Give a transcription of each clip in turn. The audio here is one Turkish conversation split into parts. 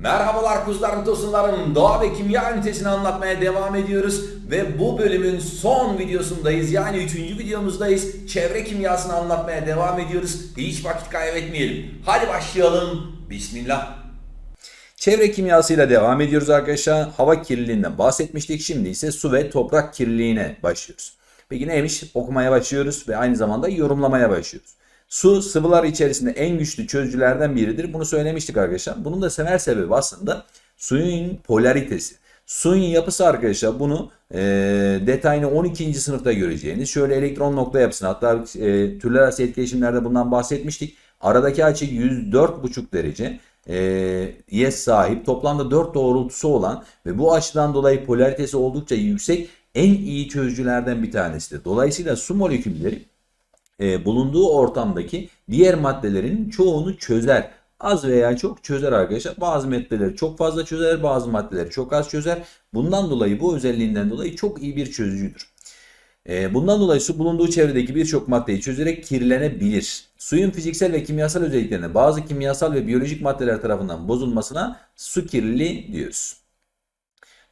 Merhabalar kuzularım tosunlarım. Doğa ve kimya ünitesini anlatmaya devam ediyoruz. Ve bu bölümün son videosundayız. Yani üçüncü videomuzdayız. Çevre kimyasını anlatmaya devam ediyoruz. Hiç vakit kaybetmeyelim. Hadi başlayalım. Bismillah. Çevre kimyasıyla devam ediyoruz arkadaşlar. Hava kirliliğinden bahsetmiştik. Şimdi ise su ve toprak kirliliğine başlıyoruz. Peki neymiş? Okumaya başlıyoruz ve aynı zamanda yorumlamaya başlıyoruz. Su sıvılar içerisinde en güçlü çözücülerden biridir. Bunu söylemiştik arkadaşlar. Bunun da sever sebebi aslında suyun polaritesi. Suyun yapısı arkadaşlar bunu e, detayını 12. sınıfta göreceğiniz. Şöyle elektron nokta yapısını hatta e, türler arası etkileşimlerde bundan bahsetmiştik. Aradaki açı 104,5 derece e, ye sahip toplamda 4 doğrultusu olan ve bu açıdan dolayı polaritesi oldukça yüksek en iyi çözücülerden bir tanesidir. Dolayısıyla su molekülleri e, bulunduğu ortamdaki diğer maddelerin çoğunu çözer. Az veya çok çözer arkadaşlar. Bazı maddeleri çok fazla çözer, bazı maddeleri çok az çözer. Bundan dolayı bu özelliğinden dolayı çok iyi bir çözücüdür. E, bundan dolayı su bulunduğu çevredeki birçok maddeyi çözerek kirlenebilir. Suyun fiziksel ve kimyasal özelliklerine bazı kimyasal ve biyolojik maddeler tarafından bozulmasına su kirliliği diyoruz.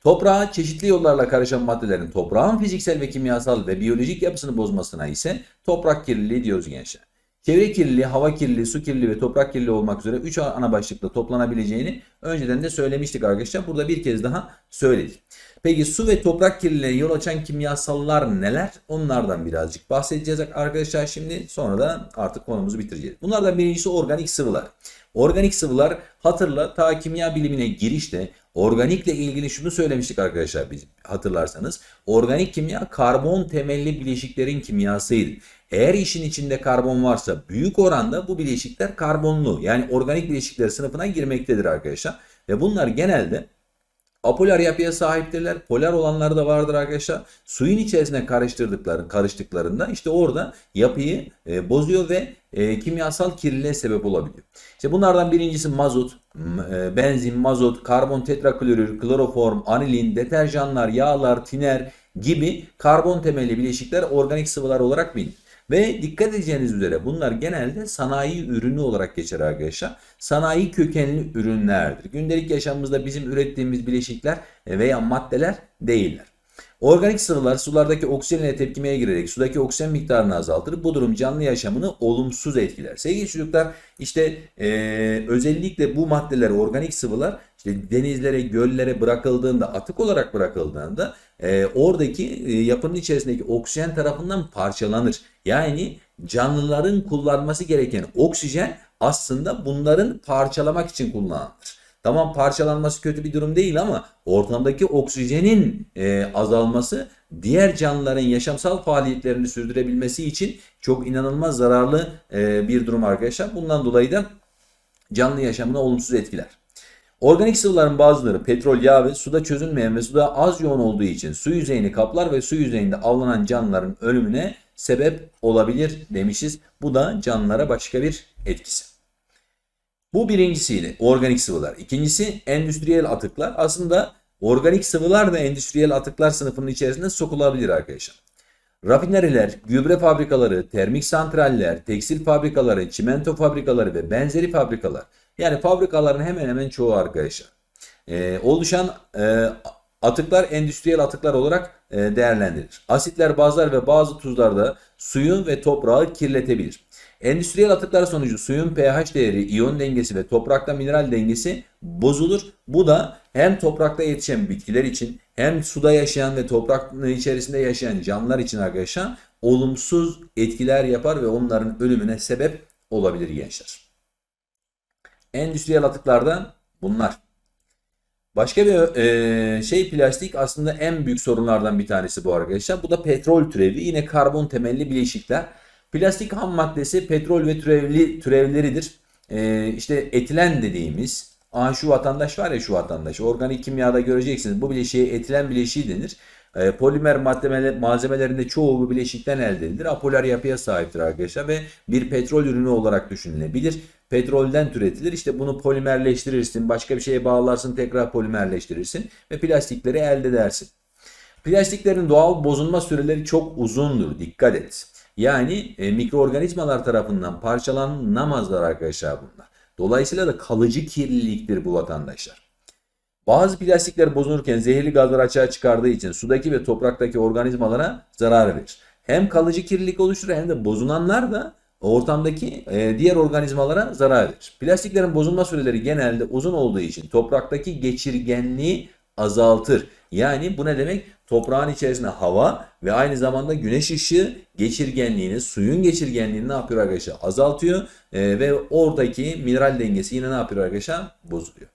Toprağa çeşitli yollarla karışan maddelerin toprağın fiziksel ve kimyasal ve biyolojik yapısını bozmasına ise toprak kirliliği diyoruz gençler. Çevre kirliliği, hava kirliliği, su kirliliği ve toprak kirliliği olmak üzere 3 ana başlıkta toplanabileceğini önceden de söylemiştik arkadaşlar. Burada bir kez daha söyledik. Peki su ve toprak kirliliğine yol açan kimyasallar neler? Onlardan birazcık bahsedeceğiz arkadaşlar şimdi. Sonra da artık konumuzu bitireceğiz. Bunlardan birincisi organik sıvılar. Organik sıvılar hatırla ta kimya bilimine girişte organikle ilgili şunu söylemiştik arkadaşlar biz hatırlarsanız. Organik kimya karbon temelli bileşiklerin kimyasıydı. Eğer işin içinde karbon varsa büyük oranda bu bileşikler karbonlu yani organik bileşikler sınıfına girmektedir arkadaşlar. Ve bunlar genelde apolar yapıya sahiptirler. Polar olanları da vardır arkadaşlar. Suyun içerisine karıştırdıkları, karıştıklarında işte orada yapıyı e, bozuyor ve e, kimyasal kirliliğe sebep olabiliyor. İşte bunlardan birincisi mazot, e, benzin, mazot, karbon tetraklorür, kloroform, anilin, deterjanlar, yağlar, tiner gibi karbon temelli bileşikler organik sıvılar olarak bilinir. Ve dikkat edeceğiniz üzere bunlar genelde sanayi ürünü olarak geçer arkadaşlar. Sanayi kökenli ürünlerdir. Gündelik yaşamımızda bizim ürettiğimiz bileşikler veya maddeler değiller. Organik sıvılar sulardaki oksijenle tepkimeye girerek sudaki oksijen miktarını azaltır. Bu durum canlı yaşamını olumsuz etkiler. Sevgili çocuklar işte e, özellikle bu maddeler organik sıvılar işte denizlere, göllere bırakıldığında, atık olarak bırakıldığında e, oradaki e, yapının içerisindeki oksijen tarafından parçalanır. Yani canlıların kullanması gereken oksijen aslında bunların parçalamak için kullanılır. Tamam parçalanması kötü bir durum değil ama ortamdaki oksijenin e, azalması diğer canlıların yaşamsal faaliyetlerini sürdürebilmesi için çok inanılmaz zararlı e, bir durum arkadaşlar. Bundan dolayı da canlı yaşamını olumsuz etkiler. Organik sıvıların bazıları petrol, yağ ve suda çözünmeyen ve suda az yoğun olduğu için su yüzeyini kaplar ve su yüzeyinde avlanan canlıların ölümüne sebep olabilir demişiz. Bu da canlılara başka bir etkisi. Bu birincisiydi organik sıvılar. İkincisi endüstriyel atıklar. Aslında organik sıvılar da endüstriyel atıklar sınıfının içerisinde sokulabilir arkadaşlar. Rafineriler, gübre fabrikaları, termik santraller, tekstil fabrikaları, çimento fabrikaları ve benzeri fabrikalar. Yani fabrikaların hemen hemen çoğu arkadaşlar. Ee, oluşan e, atıklar endüstriyel atıklar olarak e, değerlendirilir. Asitler, bazlar ve bazı tuzlar da suyu ve toprağı kirletebilir. Endüstriyel atıklar sonucu suyun pH değeri, iyon dengesi ve toprakta mineral dengesi bozulur. Bu da hem toprakta yetişen bitkiler için hem suda yaşayan ve toprağın içerisinde yaşayan canlılar için arkadaşlar olumsuz etkiler yapar ve onların ölümüne sebep olabilir gençler. Endüstriyel atıklardan bunlar. Başka bir e, şey plastik aslında en büyük sorunlardan bir tanesi bu arkadaşlar. Bu da petrol türevi. Yine karbon temelli bileşikler. Plastik ham maddesi petrol ve türevli türevleridir. E, işte etilen dediğimiz Aa, şu vatandaş var ya şu vatandaş. Organik kimyada göreceksiniz. Bu bileşiğe etilen bileşiği denir. E, polimer malzemelerinde çoğu bu bileşikten elde edilir. Apolar yapıya sahiptir arkadaşlar ve bir petrol ürünü olarak düşünülebilir. Petrolden türetilir. İşte bunu polimerleştirirsin. Başka bir şeye bağlarsın tekrar polimerleştirirsin. Ve plastikleri elde edersin. Plastiklerin doğal bozulma süreleri çok uzundur. Dikkat et. Yani e, mikroorganizmalar tarafından parçalanamazlar arkadaşlar bunlar. Dolayısıyla da kalıcı kirliliktir bu vatandaşlar. Bazı plastikler bozulurken zehirli gazlar açığa çıkardığı için sudaki ve topraktaki organizmalara zarar verir. Hem kalıcı kirlilik oluşturur hem de bozulanlar da ortamdaki e, diğer organizmalara zarar verir. Plastiklerin bozulma süreleri genelde uzun olduğu için topraktaki geçirgenliği azaltır. Yani bu ne demek? Toprağın içerisinde hava ve aynı zamanda güneş ışığı geçirgenliğini, suyun geçirgenliğini ne yapıyor arkadaşlar? Azaltıyor e, ve oradaki mineral dengesi yine ne yapıyor arkadaşlar? Bozuluyor.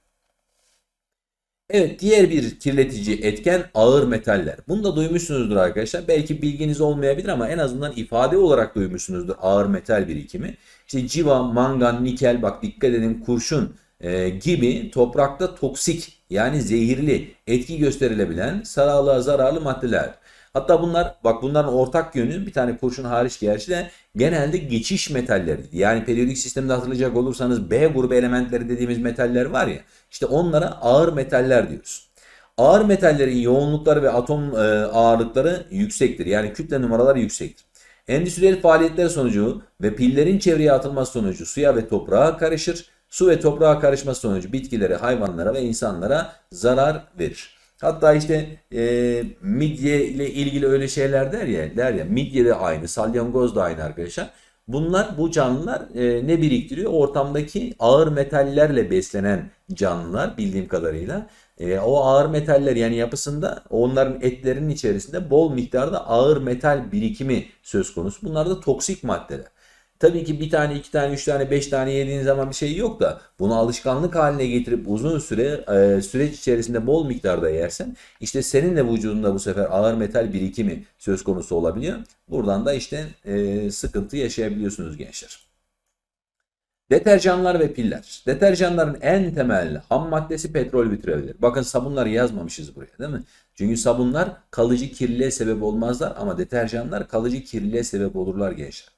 Evet diğer bir kirletici etken ağır metaller. Bunu da duymuşsunuzdur arkadaşlar. Belki bilginiz olmayabilir ama en azından ifade olarak duymuşsunuzdur ağır metal birikimi. İşte civa, mangan, nikel bak dikkat edin kurşun e, gibi toprakta toksik yani zehirli etki gösterilebilen sağlığa zararlı maddeler. Hatta bunlar bak bunların ortak yönü bir tane kurşun hariç gerçi de genelde geçiş metalleri. Yani periyodik sistemde hatırlayacak olursanız B grubu elementleri dediğimiz metaller var ya işte onlara ağır metaller diyoruz. Ağır metallerin yoğunlukları ve atom e, ağırlıkları yüksektir. Yani kütle numaraları yüksektir. Endüstriyel faaliyetler sonucu ve pillerin çevreye atılması sonucu suya ve toprağa karışır. Su ve toprağa karışması sonucu bitkilere, hayvanlara ve insanlara zarar verir. Hatta işte e, midye ile ilgili öyle şeyler der ya, der ya midye de aynı, salyangoz da aynı arkadaşlar. Bunlar bu canlılar e, ne biriktiriyor? Ortamdaki ağır metallerle beslenen canlılar bildiğim kadarıyla. E, o ağır metaller yani yapısında onların etlerinin içerisinde bol miktarda ağır metal birikimi söz konusu. Bunlar da toksik maddeler. Tabii ki bir tane, iki tane, üç tane, beş tane yediğin zaman bir şey yok da bunu alışkanlık haline getirip uzun süre e, süreç içerisinde bol miktarda yersen işte senin de vücudunda bu sefer ağır metal birikimi söz konusu olabiliyor. Buradan da işte e, sıkıntı yaşayabiliyorsunuz gençler. Deterjanlar ve piller. Deterjanların en temel ham maddesi petrol türevleri. Bakın sabunları yazmamışız buraya değil mi? Çünkü sabunlar kalıcı kirliliğe sebep olmazlar ama deterjanlar kalıcı kirliliğe sebep olurlar gençler.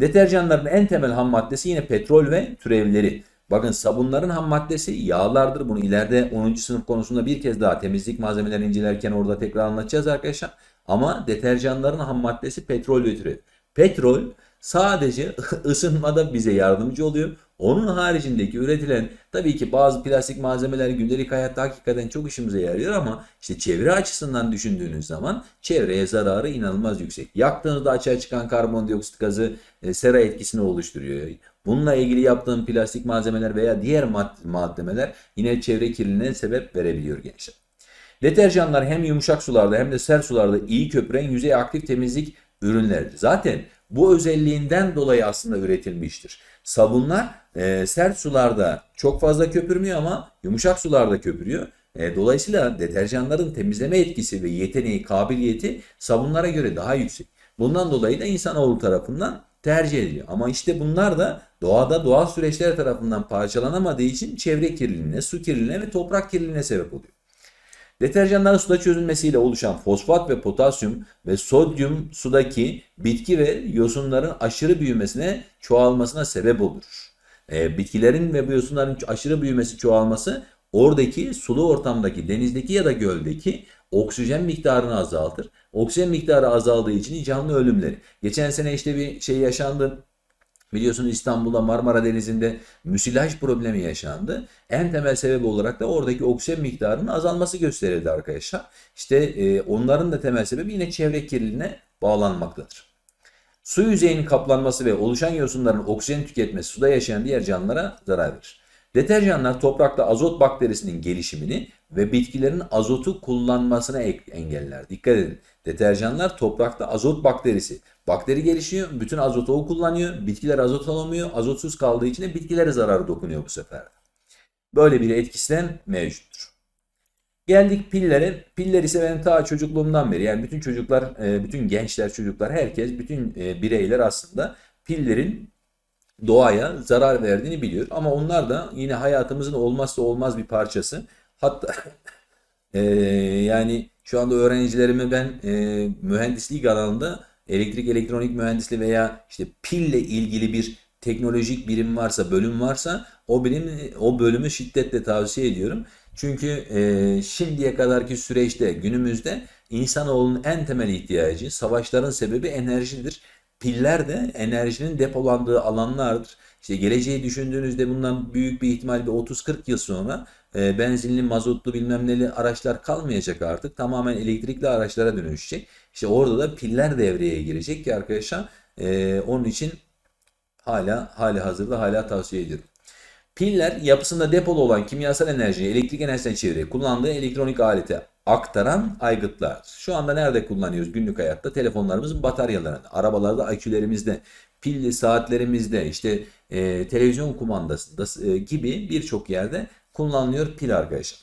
Deterjanların en temel ham maddesi yine petrol ve türevleri. Bakın sabunların ham maddesi yağlardır. Bunu ileride 10. sınıf konusunda bir kez daha temizlik malzemelerini incelerken orada tekrar anlatacağız arkadaşlar. Ama deterjanların ham maddesi petrol ve türev. Petrol sadece ısınmada bize yardımcı oluyor. Onun haricindeki üretilen tabii ki bazı plastik malzemeler gündelik hayatta hakikaten çok işimize yarıyor ama işte çevre açısından düşündüğünüz zaman çevreye zararı inanılmaz yüksek. Yaktığınızda açığa çıkan karbondioksit gazı e, sera etkisini oluşturuyor. Bununla ilgili yaptığım plastik malzemeler veya diğer malzemeler yine çevre kirliliğine sebep verebiliyor gençler. Deterjanlar hem yumuşak sularda hem de sert sularda iyi köpüren yüzey aktif temizlik ürünleridir. Zaten bu özelliğinden dolayı aslında üretilmiştir. Sabunlar e, sert sularda çok fazla köpürmüyor ama yumuşak sularda köpürüyor. E, dolayısıyla deterjanların temizleme etkisi ve yeteneği, kabiliyeti sabunlara göre daha yüksek. Bundan dolayı da insanoğlu tarafından tercih ediliyor. Ama işte bunlar da doğada doğal süreçler tarafından parçalanamadığı için çevre kirliliğine, su kirliliğine ve toprak kirliliğine sebep oluyor. Deterjanların suda çözülmesiyle oluşan fosfat ve potasyum ve sodyum sudaki bitki ve yosunların aşırı büyümesine, çoğalmasına sebep olur. E, bitkilerin ve bu yosunların aşırı büyümesi, çoğalması oradaki sulu ortamdaki, denizdeki ya da göldeki oksijen miktarını azaltır. Oksijen miktarı azaldığı için canlı ölümleri. Geçen sene işte bir şey yaşandı. Biliyorsunuz İstanbul'da Marmara Denizi'nde müsilaj problemi yaşandı. En temel sebep olarak da oradaki oksijen miktarının azalması gösterildi arkadaşlar. İşte e, onların da temel sebebi yine çevre kirliliğine bağlanmaktadır. Su yüzeyinin kaplanması ve oluşan yosunların oksijen tüketmesi suda yaşayan diğer canlılara zarar verir. Deterjanlar toprakta azot bakterisinin gelişimini ve bitkilerin azotu kullanmasına engeller. Dikkat edin. Deterjanlar toprakta azot bakterisi. Bakteri gelişiyor, bütün azotu o kullanıyor. Bitkiler azot alamıyor. Azotsuz kaldığı için de bitkilere zararı dokunuyor bu sefer. Böyle bir etkisinden mevcuttur. Geldik pillere. Piller ise benim ta çocukluğumdan beri yani bütün çocuklar, e, bütün gençler, çocuklar, herkes, bütün e, bireyler aslında pillerin doğaya zarar verdiğini biliyor. Ama onlar da yine hayatımızın olmazsa olmaz bir parçası. Hatta e, yani şu anda öğrencilerime ben e, mühendislik alanında elektrik elektronik mühendisliği veya işte pille ilgili bir teknolojik birim varsa, bölüm varsa o bilim o bölümü şiddetle tavsiye ediyorum. Çünkü e, şimdiye kadarki süreçte günümüzde insanoğlunun en temel ihtiyacı, savaşların sebebi enerjidir. Piller de enerjinin depolandığı alanlardır. İşte geleceği düşündüğünüzde bundan büyük bir ihtimal bir 30-40 yıl sonra e, benzinli, mazotlu bilmem neli araçlar kalmayacak artık. Tamamen elektrikli araçlara dönüşecek. İşte orada da piller devreye girecek ki arkadaşlar e, onun için hala hali hazırda hala tavsiye ediyorum. Piller yapısında depolu olan kimyasal enerjiyi elektrik enerjisine çevirerek kullandığı elektronik alete aktaran aygıtlardır. Şu anda nerede kullanıyoruz günlük hayatta? Telefonlarımızın bataryalarında, arabalarda akülerimizde, pilli saatlerimizde, işte e, televizyon kumandasında e, gibi birçok yerde kullanılıyor pil arkadaşlar.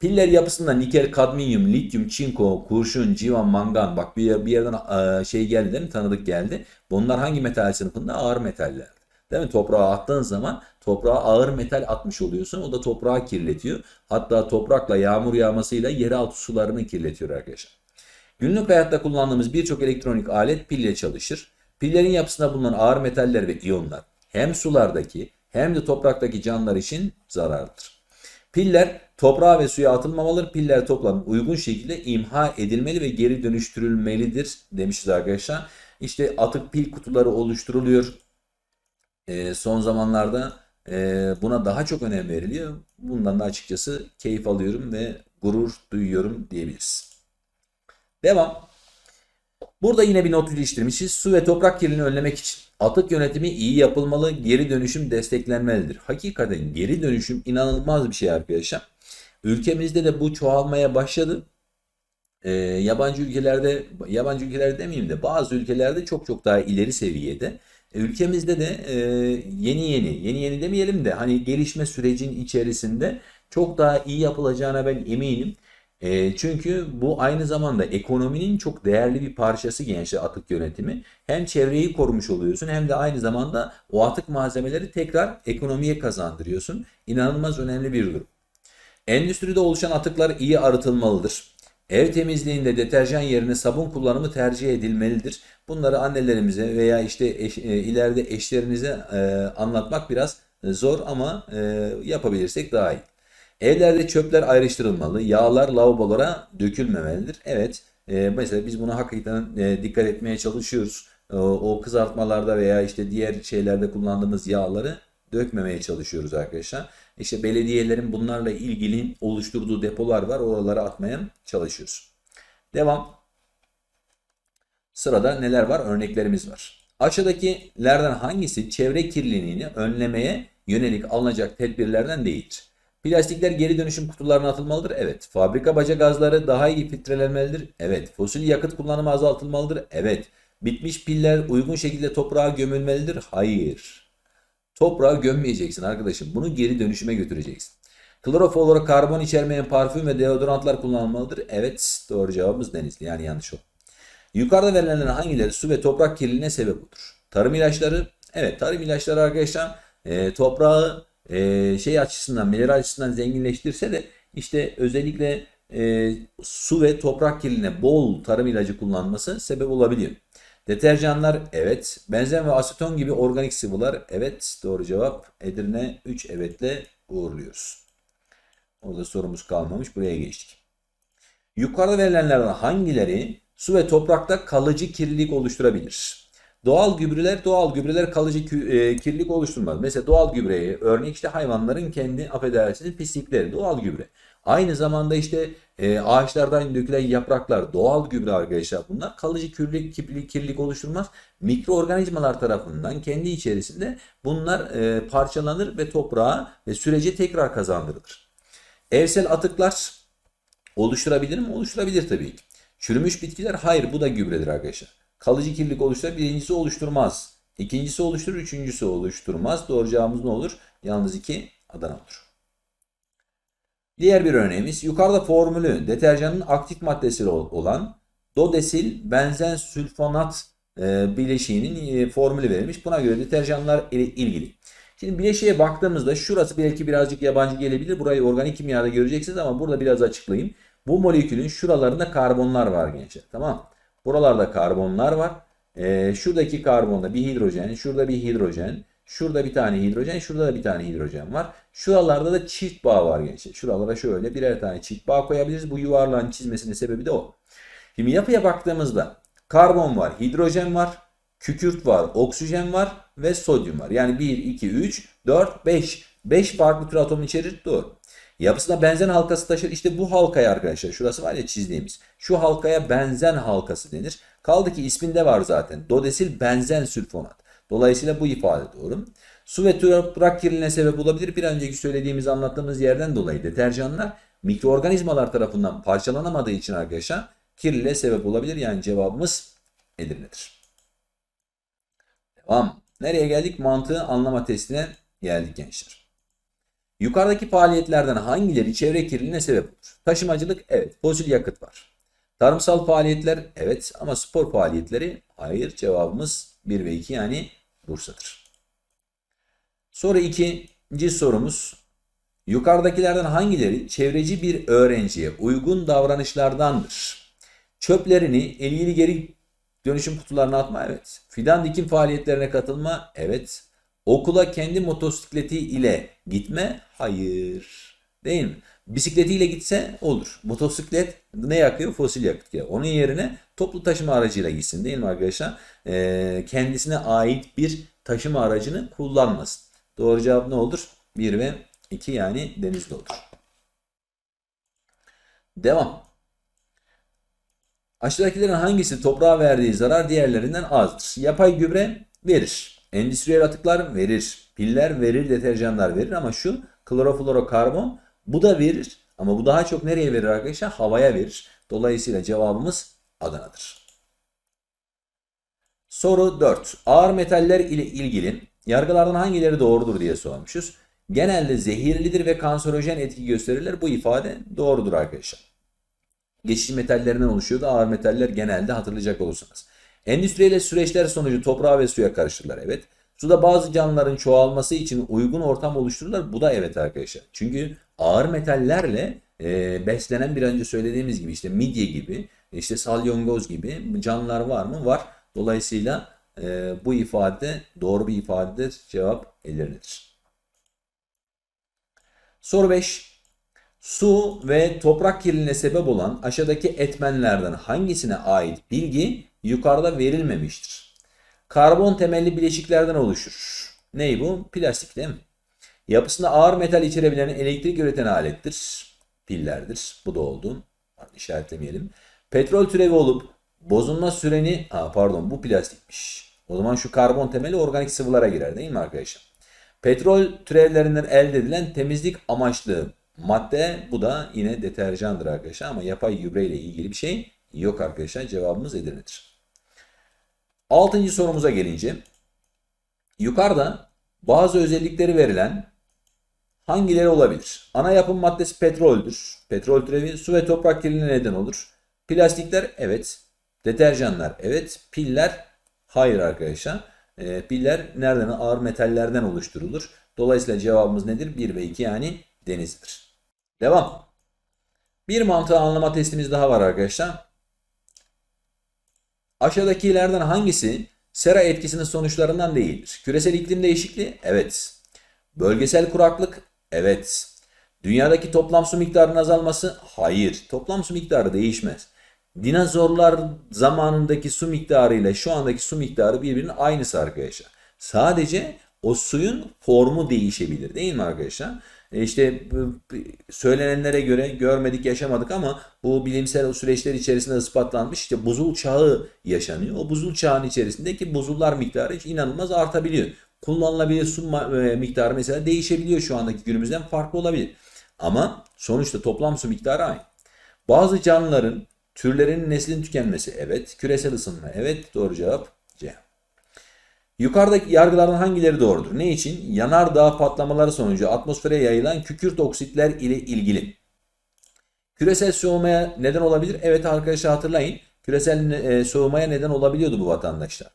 Piller yapısında nikel, kadmiyum, lityum, çinko, kurşun, civan, mangan bak bir, bir yerden e, şey geldi değil mi? Tanıdık geldi. Bunlar hangi metal sınıfında? Ağır metaller. Değil mi? Toprağa attığın zaman toprağa ağır metal atmış oluyorsun. O da toprağı kirletiyor. Hatta toprakla yağmur yağmasıyla yeraltı sularını kirletiyor arkadaşlar. Günlük hayatta kullandığımız birçok elektronik alet pille çalışır. Pillerin yapısında bulunan ağır metaller ve iyonlar hem sulardaki hem de topraktaki canlılar için zararlıdır. Piller toprağa ve suya atılmamalıdır. Piller toplanıp uygun şekilde imha edilmeli ve geri dönüştürülmelidir demişiz arkadaşlar. İşte atık pil kutuları oluşturuluyor. Ee, son zamanlarda e, buna daha çok önem veriliyor. Bundan da açıkçası keyif alıyorum ve gurur duyuyorum diyebiliriz. Devam. Burada yine bir not iliştirmişiz. Su ve toprak kirliliğini önlemek için atık yönetimi iyi yapılmalı, geri dönüşüm desteklenmelidir. Hakikaten geri dönüşüm inanılmaz bir şey arkadaşlar. Ülkemizde de bu çoğalmaya başladı. Ee, yabancı ülkelerde, yabancı ülkeler demeyeyim de bazı ülkelerde çok çok daha ileri seviyede. E, Ülkemizde de e, yeni yeni, yeni yeni demeyelim de hani gelişme sürecin içerisinde çok daha iyi yapılacağına ben eminim. E, çünkü bu aynı zamanda ekonominin çok değerli bir parçası gençler atık yönetimi. Hem çevreyi korumuş oluyorsun hem de aynı zamanda o atık malzemeleri tekrar ekonomiye kazandırıyorsun. İnanılmaz önemli bir durum. Endüstride oluşan atıklar iyi arıtılmalıdır. Ev temizliğinde deterjan yerine sabun kullanımı tercih edilmelidir. Bunları annelerimize veya işte eş- e, ileride eşlerinize e, anlatmak biraz e, zor ama e, yapabilirsek daha iyi. Evlerde çöpler ayrıştırılmalı, yağlar lavabolara dökülmemelidir. Evet, e, mesela biz buna hakikaten e, dikkat etmeye çalışıyoruz. O, o kızartmalarda veya işte diğer şeylerde kullandığımız yağları dökmemeye çalışıyoruz arkadaşlar. İşte belediyelerin bunlarla ilgili oluşturduğu depolar var. Oralara atmaya çalışıyoruz. Devam. Sırada neler var? Örneklerimiz var. Aşağıdakilerden hangisi çevre kirliliğini önlemeye yönelik alınacak tedbirlerden değildir? Plastikler geri dönüşüm kutularına atılmalıdır. Evet. Fabrika baca gazları daha iyi filtrelenmelidir. Evet. Fosil yakıt kullanımı azaltılmalıdır. Evet. Bitmiş piller uygun şekilde toprağa gömülmelidir. Hayır. Toprağa gömmeyeceksin arkadaşım. Bunu geri dönüşüme götüreceksin. Kloroflor karbon içermeyen parfüm ve deodorantlar kullanılmalıdır. Evet. Doğru cevabımız denizli. Yani yanlış o. Yukarıda verilenlerin hangileri su ve toprak kirliliğine sebep olur? Tarım ilaçları. Evet tarım ilaçları arkadaşlar e, toprağı e, şey açısından, mineral açısından zenginleştirse de işte özellikle e, su ve toprak kirliliğine bol tarım ilacı kullanması sebep olabiliyor. Deterjanlar evet. Benzen ve aseton gibi organik sıvılar evet. Doğru cevap Edirne 3 evetle uğurluyoruz. Orada sorumuz kalmamış. Buraya geçtik. Yukarıda verilenlerden hangileri su ve toprakta kalıcı kirlilik oluşturabilir? Doğal gübreler, doğal gübreler kalıcı e, kirlilik oluşturmaz. Mesela doğal gübreyi örnek işte hayvanların kendi affedersiniz pislikleri doğal gübre. Aynı zamanda işte e, ağaçlardan dökülen yapraklar doğal gübre arkadaşlar. Bunlar kalıcı kirlilik, kirlilik, kirlilik oluşturmaz. Mikroorganizmalar tarafından kendi içerisinde bunlar e, parçalanır ve toprağa ve sürece tekrar kazandırılır. Evsel atıklar oluşturabilir mi? Oluşturabilir tabii ki. Çürümüş bitkiler hayır bu da gübredir arkadaşlar. Kalıcı kirlilik oluşturur. Birincisi oluşturmaz. İkincisi oluşturur. Üçüncüsü oluşturmaz. Doğru cevabımız ne olur? Yalnız iki Adana olur. Diğer bir örneğimiz yukarıda formülü deterjanın aktif maddesi ol- olan dodesil benzen sülfonat e, bileşiğinin e, formülü verilmiş. Buna göre deterjanlar ile ilgili. Şimdi bileşiğe baktığımızda şurası belki birazcık yabancı gelebilir. Burayı organik kimyada göreceksiniz ama burada biraz açıklayayım. Bu molekülün şuralarında karbonlar var gençler. Tamam. Buralarda karbonlar var. Ee, şuradaki karbonda bir hidrojen, şurada bir hidrojen, şurada bir tane hidrojen, şurada da bir tane hidrojen var. Şuralarda da çift bağ var gençler. Şuralara şöyle birer tane çift bağ koyabiliriz. Bu yuvarlağın çizmesinin sebebi de o. Şimdi yapıya baktığımızda karbon var, hidrojen var, kükürt var, oksijen var ve sodyum var. Yani 1, 2, 3, 4, 5. 5 farklı tür atom içerir. Doğru. Yapısında benzen halkası taşır. İşte bu halkaya arkadaşlar şurası var ya çizdiğimiz. Şu halkaya benzen halkası denir. Kaldı ki isminde var zaten. Dodesil benzen sülfonat. Dolayısıyla bu ifade doğru. Su ve toprak kirliliğine sebep olabilir. Bir önceki söylediğimiz anlattığımız yerden dolayı deterjanlar mikroorganizmalar tarafından parçalanamadığı için arkadaşlar kirliliğe sebep olabilir. Yani cevabımız Edirne'dir. Devam. Nereye geldik? Mantığı anlama testine geldik gençler. Yukarıdaki faaliyetlerden hangileri çevre kirliliğine sebep olur? Taşımacılık evet. Fosil yakıt var. Tarımsal faaliyetler evet ama spor faaliyetleri hayır. Cevabımız 1 ve 2 yani Bursa'dır. Soru ikinci sorumuz. Yukarıdakilerden hangileri çevreci bir öğrenciye uygun davranışlardandır? Çöplerini ilgili geri dönüşüm kutularına atma evet. Fidan dikim faaliyetlerine katılma evet. Okula kendi motosikleti ile gitme hayır. Değil mi? Bisikletiyle gitse olur. Motosiklet ne yakıyor? Fosil yakıt yakıyor. Onun yerine toplu taşıma aracıyla gitsin değil mi arkadaşlar? Ee, kendisine ait bir taşıma aracını kullanmasın. Doğru cevap ne olur? 1 ve 2 yani denizde olur. Devam. Aşağıdakilerin hangisi toprağa verdiği zarar diğerlerinden azdır? Yapay gübre verir. Endüstriyel atıklar verir. Piller verir, deterjanlar verir ama şu kloroflorokarbon bu da verir. Ama bu daha çok nereye verir arkadaşlar? Havaya verir. Dolayısıyla cevabımız Adana'dır. Soru 4. Ağır metaller ile ilgili yargılardan hangileri doğrudur diye sormuşuz. Genelde zehirlidir ve kanserojen etki gösterirler. Bu ifade doğrudur arkadaşlar. Geçici metallerinden oluşuyordu. Ağır metaller genelde hatırlayacak olursanız. Endüstriyel süreçler sonucu toprağa ve suya karışırlar. Evet. Suda bazı canlıların çoğalması için uygun ortam oluştururlar. Bu da evet arkadaşlar. Çünkü ağır metallerle e, beslenen bir önce söylediğimiz gibi işte midye gibi, işte salyongoz gibi canlılar var mı? Var. Dolayısıyla e, bu ifade doğru bir ifadedir. Cevap Edirne'dir. Soru 5. Su ve toprak kirliliğine sebep olan aşağıdaki etmenlerden hangisine ait bilgi yukarıda verilmemiştir? Karbon temelli bileşiklerden oluşur. Ney bu? Plastik değil mi? Yapısında ağır metal içerebilen elektrik üreten alettir. Pillerdir. Bu da oldu. İşaretlemeyelim. Petrol türevi olup bozulma süreni... Ha, pardon bu plastikmiş. O zaman şu karbon temeli organik sıvılara girer değil mi arkadaşlar? Petrol türevlerinden elde edilen temizlik amaçlı madde bu da yine deterjandır arkadaşlar ama yapay gübre ile ilgili bir şey yok arkadaşlar. Cevabımız Edirne'dir. Altıncı sorumuza gelince yukarıda bazı özellikleri verilen hangileri olabilir? Ana yapım maddesi petroldür. Petrol türevi su ve toprak kirliliğine neden olur. Plastikler evet. Deterjanlar evet. Piller hayır arkadaşlar. E, piller nereden? Ağır metallerden oluşturulur. Dolayısıyla cevabımız nedir? 1 ve 2 yani denizdir. Devam. Bir mantığı anlama testimiz daha var arkadaşlar. Aşağıdakilerden hangisi sera etkisinin sonuçlarından değildir? Küresel iklim değişikliği? Evet. Bölgesel kuraklık? Evet. Dünyadaki toplam su miktarının azalması? Hayır. Toplam su miktarı değişmez. Dinozorlar zamanındaki su miktarı ile şu andaki su miktarı birbirinin aynısı arkadaşlar. Sadece o suyun formu değişebilir değil mi arkadaşlar? E işte söylenenlere göre görmedik yaşamadık ama bu bilimsel süreçler içerisinde ispatlanmış işte buzul çağı yaşanıyor. O buzul çağın içerisindeki buzullar miktarı inanılmaz artabiliyor. Kullanılabilir su miktarı mesela değişebiliyor şu andaki günümüzden farklı olabilir. Ama sonuçta toplam su miktarı aynı. Bazı canlıların türlerin neslin tükenmesi evet. Küresel ısınma evet. Doğru cevap. Yukarıdaki yargılardan hangileri doğrudur? Ne için? Yanardağ patlamaları sonucu atmosfere yayılan kükürt oksitler ile ilgili. Küresel soğumaya neden olabilir? Evet arkadaşlar hatırlayın. Küresel soğumaya neden olabiliyordu bu vatandaşlar.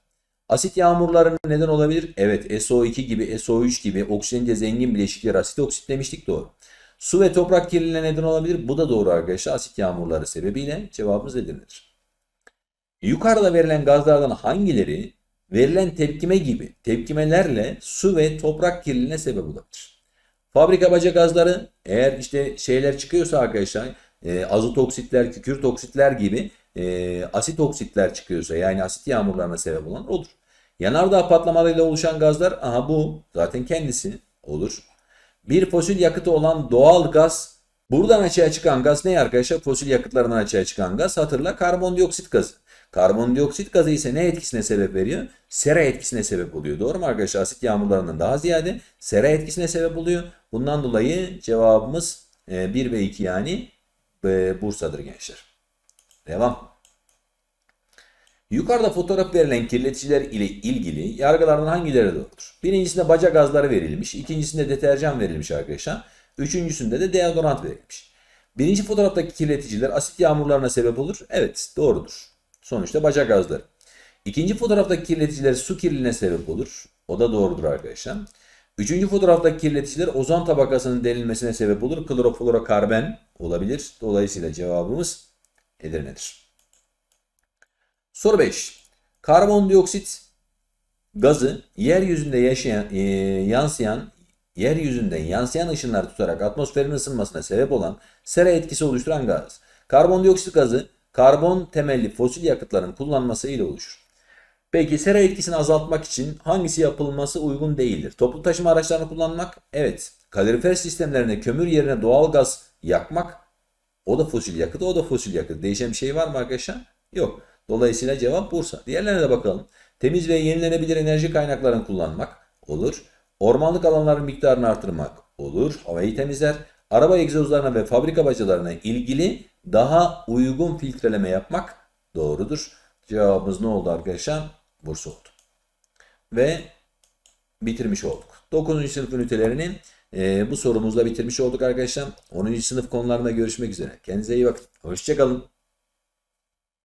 Asit yağmurlarının neden olabilir? Evet SO2 gibi SO3 gibi oksijence zengin bileşikler asit oksit demiştik doğru. Su ve toprak kirliliğine neden olabilir. Bu da doğru arkadaşlar. Asit yağmurları sebebiyle cevabımız Edirne'dir. Yukarıda verilen gazlardan hangileri verilen tepkime gibi tepkimelerle su ve toprak kirliliğine sebep olabilir? Fabrika baca gazları eğer işte şeyler çıkıyorsa arkadaşlar e, azot oksitler, kükürt oksitler gibi e, asit oksitler çıkıyorsa yani asit yağmurlarına sebep olan olur. Yanardağ patlamalarıyla oluşan gazlar aha bu zaten kendisi olur. Bir fosil yakıtı olan doğal gaz buradan açığa çıkan gaz ne arkadaşlar? Fosil yakıtlardan açığa çıkan gaz hatırla karbondioksit gazı. Karbondioksit gazı ise ne etkisine sebep veriyor? Sera etkisine sebep oluyor. Doğru mu arkadaşlar? Asit yağmurlarından daha ziyade sera etkisine sebep oluyor. Bundan dolayı cevabımız 1 ve 2 yani e, Bursa'dır gençler. Devam. Yukarıda fotoğraf verilen kirleticiler ile ilgili yargılardan hangileri doğrudur? Birincisinde baca gazları verilmiş, ikincisinde deterjan verilmiş arkadaşlar. Üçüncüsünde de deodorant verilmiş. Birinci fotoğraftaki kirleticiler asit yağmurlarına sebep olur. Evet doğrudur. Sonuçta baca gazları. İkinci fotoğraftaki kirleticiler su kirliliğine sebep olur. O da doğrudur arkadaşlar. Üçüncü fotoğraftaki kirleticiler ozon tabakasının delinmesine sebep olur. Klorofluorokarben olabilir. Dolayısıyla cevabımız Edirne'dir. Soru 5. Karbondioksit gazı yeryüzünde yaşayan, e, yansıyan, yeryüzünden yansıyan ışınlar tutarak atmosferin ısınmasına sebep olan sera etkisi oluşturan gaz. Karbondioksit gazı karbon temelli fosil yakıtların kullanması ile oluşur. Peki sera etkisini azaltmak için hangisi yapılması uygun değildir? Toplu taşıma araçlarını kullanmak? Evet. Kalorifer sistemlerine kömür yerine doğal gaz yakmak? O da fosil yakıt, o da fosil yakıt. Değişen bir şey var mı arkadaşlar? Yok. Dolayısıyla cevap Bursa. Diğerlerine de bakalım. Temiz ve yenilenebilir enerji kaynaklarını kullanmak olur. Ormanlık alanların miktarını artırmak olur. Havayı temizler. Araba egzozlarına ve fabrika bacalarına ilgili daha uygun filtreleme yapmak doğrudur. Cevabımız ne oldu arkadaşlar? Bursa oldu. Ve bitirmiş olduk. 9. sınıf ünitelerini e, bu sorumuzla bitirmiş olduk arkadaşlar. 10. sınıf konularında görüşmek üzere. Kendinize iyi bakın. Hoşçakalın.